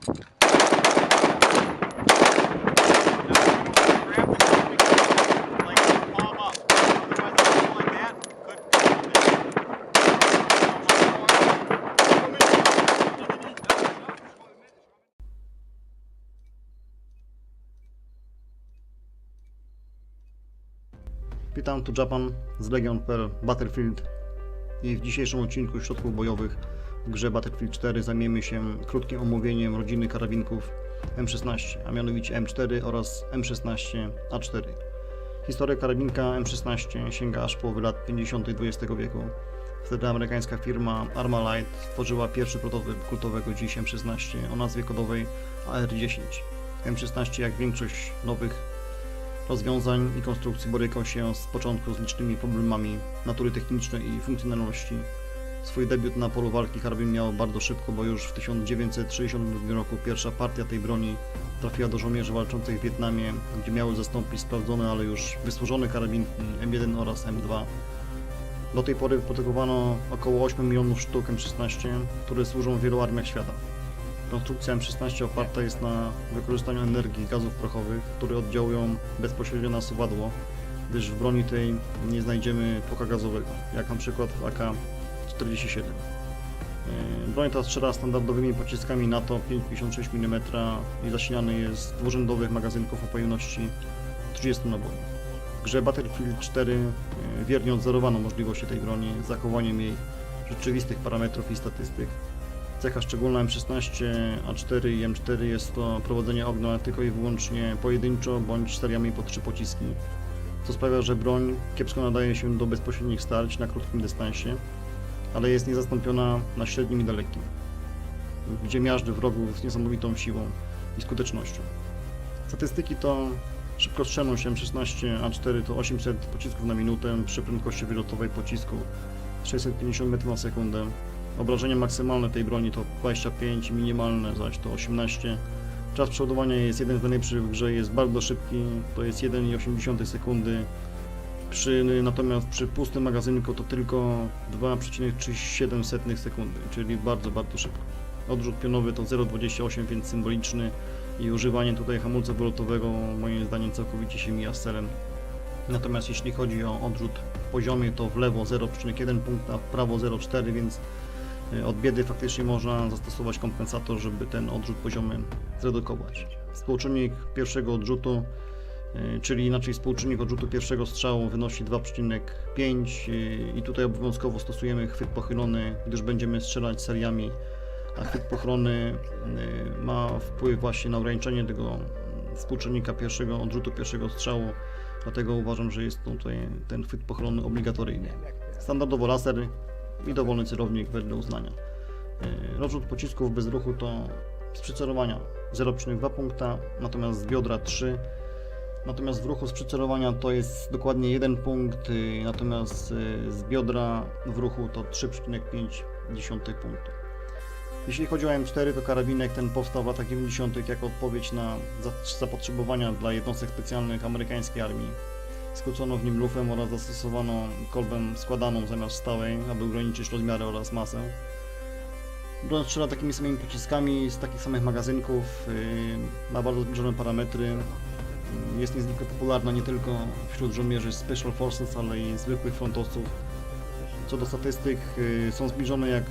Witam, tu Japan z Legion.pl Battlefield i w dzisiejszym odcinku środków bojowych w grze Battlefield 4 zajmiemy się krótkim omówieniem rodziny karabinków M16, a mianowicie M4 oraz M16A4. Historia karabinka M16 sięga aż połowy lat 50. XX wieku. Wtedy amerykańska firma Armalite stworzyła pierwszy prototyp kultowego dziś M16 o nazwie kodowej AR-10. M16 jak większość nowych rozwiązań i konstrukcji borykał się z początku z licznymi problemami natury technicznej i funkcjonalności. Swój debiut na polu walki karabin miał bardzo szybko, bo już w 1962 roku pierwsza partia tej broni trafiła do żołnierzy walczących w Wietnamie, gdzie miały zastąpić sprawdzone, ale już wysłużone karabinki M1 oraz M2. Do tej pory wyprodukowano około 8 milionów sztuk M16, które służą w wielu armiach świata. Konstrukcja M16 oparta jest na wykorzystaniu energii gazów prochowych, które oddziałują bezpośrednio na suwadło, gdyż w broni tej nie znajdziemy tłoka gazowego, jak na przykład w AK-47. Yy, Broń ta strzela standardowymi pociskami NATO 5,56 mm i zasilany jest z dwurzędowych magazynków o pojemności 30 naboi. W grze Battlefield 4 yy, wiernie odzorowano możliwości tej broni zachowaniem jej rzeczywistych parametrów i statystyk. Cecha szczególna M16, A4 i M4 jest to prowadzenie ognia tylko i wyłącznie pojedynczo bądź seriami po trzy pociski, co sprawia, że broń kiepsko nadaje się do bezpośrednich starć na krótkim dystansie, ale jest niezastąpiona na średnim i dalekim, gdzie miażdży wrogów z niesamowitą siłą i skutecznością. Statystyki to szybkostrzelność M16 A4 to 800 pocisków na minutę przy prędkości wylotowej pocisku 650 m na sekundę, Obrażenie maksymalne tej broni to 25, minimalne zaś to 18. Czas przeładowania jest jeden z najlepszych w grze, jest bardzo szybki, to jest 1,8 sekundy. Przy, natomiast przy pustym magazynku to tylko 2,37 sekundy, czyli bardzo, bardzo szybko. Odrzut pionowy to 0,28, więc symboliczny i używanie tutaj hamulca wylotowego moim zdaniem całkowicie się mija z celem. Natomiast jeśli chodzi o odrzut w poziomie to w lewo 0,1 punkta, w prawo 0,4, więc od biedy faktycznie można zastosować kompensator, żeby ten odrzut poziomy zredukować. Współczynnik pierwszego odrzutu, y, czyli inaczej współczynnik odrzutu pierwszego strzału wynosi 2,5 y, i tutaj obowiązkowo stosujemy chwyt pochylony, gdyż będziemy strzelać seriami, a chwyt pochylony y, ma wpływ właśnie na ograniczenie tego współczynnika pierwszego odrzutu pierwszego strzału, dlatego uważam, że jest tutaj ten chwyt pochylony obligatoryjny. Standardowo laser i dowolny celownik wedle uznania. Yy, Rozrzut pocisków bez ruchu to z przycelowania 0,2 punkta, natomiast z biodra 3. Natomiast w ruchu z przycelowania to jest dokładnie 1 punkt, yy, natomiast yy, z biodra w ruchu to 3,5 punktu. Jeśli chodzi o M4, to karabinek ten powstał w latach 90. jako odpowiedź na za- zapotrzebowania dla jednostek specjalnych amerykańskiej armii. Skrócono w nim lufę oraz zastosowano kolbę składaną zamiast stałej, aby ograniczyć rozmiary oraz masę. Broń strzela takimi samymi pociskami z takich samych magazynków, yy, ma bardzo zbliżone parametry. Jest niezwykle popularna nie tylko wśród żołnierzy Special Forces, ale i zwykłych frontowców. Co do statystyk, yy, są zbliżone jak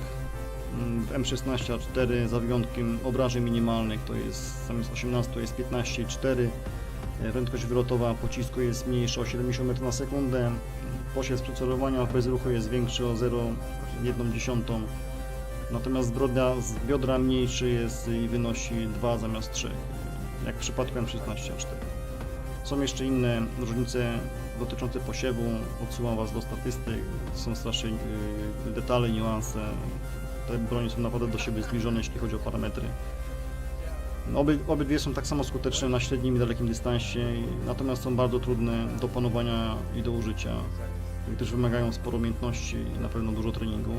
mm, w M16A4 za wyjątkiem obrażeń minimalnych, to jest zamiast 18 to jest 15,4 E, Prędkość wylotowa pocisku jest mniejsza o 70 m na sekundę. Posiad przycelowania bez ruchu jest większy o 0,1. Natomiast z biodra, z biodra mniejszy jest i wynosi 2 zamiast 3, jak w przypadku M16A4. Są jeszcze inne różnice dotyczące posiewu. Odsyłam Was do statystyk. Są strasznie yy, detale, niuanse. Te broni są naprawdę do siebie zbliżone, jeśli chodzi o parametry. Obie, obydwie są tak samo skuteczne na średnim i dalekim dystansie, natomiast są bardzo trudne do panowania i do użycia, gdyż wymagają sporo umiejętności i na pewno dużo treningu.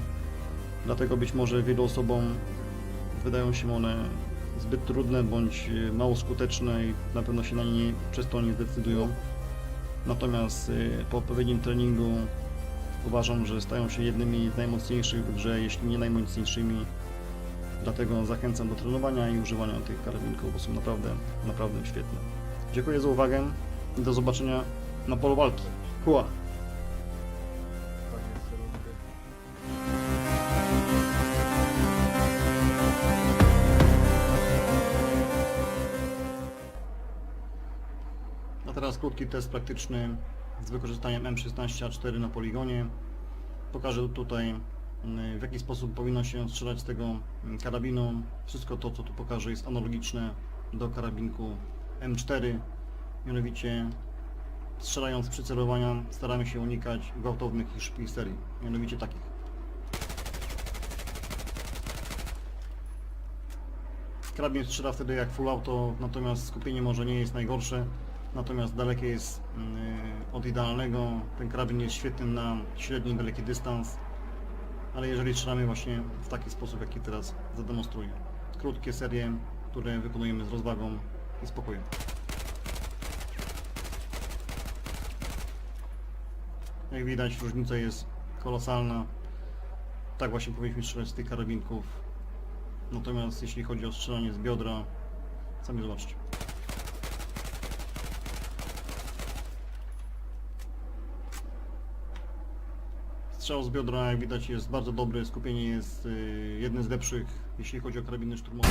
Dlatego być może wielu osobom wydają się one zbyt trudne bądź e, mało skuteczne i na pewno się na nie przez to nie zdecydują. Natomiast e, po odpowiednim treningu uważam, że stają się jednymi z najmocniejszych w grze, jeśli nie najmocniejszymi Dlatego zachęcam do trenowania i używania tych karabinków, bo są naprawdę, naprawdę świetne. Dziękuję za uwagę i do zobaczenia na polu walki. Rundy. A teraz krótki test praktyczny z wykorzystaniem M16A4 na poligonie. Pokażę tutaj w jaki sposób powinno się strzelać z tego karabinu. Wszystko to co tu pokażę jest analogiczne do karabinku M4. Mianowicie strzelając z przycelowania staramy się unikać gwałtownych i szybkich serii. Mianowicie takich. Karabin strzela wtedy jak full auto, natomiast skupienie może nie jest najgorsze, natomiast dalekie jest mm, od idealnego. Ten karabin jest świetny na średni daleki dystans, ale jeżeli strzelamy właśnie w taki sposób, jaki teraz zademonstruję. Krótkie serie, które wykonujemy z rozwagą i spokojem. Jak widać różnica jest kolosalna. Tak właśnie powinniśmy strzelać z tych karabinków. Natomiast jeśli chodzi o strzelanie z biodra, sami zobaczcie. Strzał z biodra, jak widać, jest bardzo dobry. Skupienie jest y, jednym z lepszych, jeśli chodzi o karabiny szturmowe.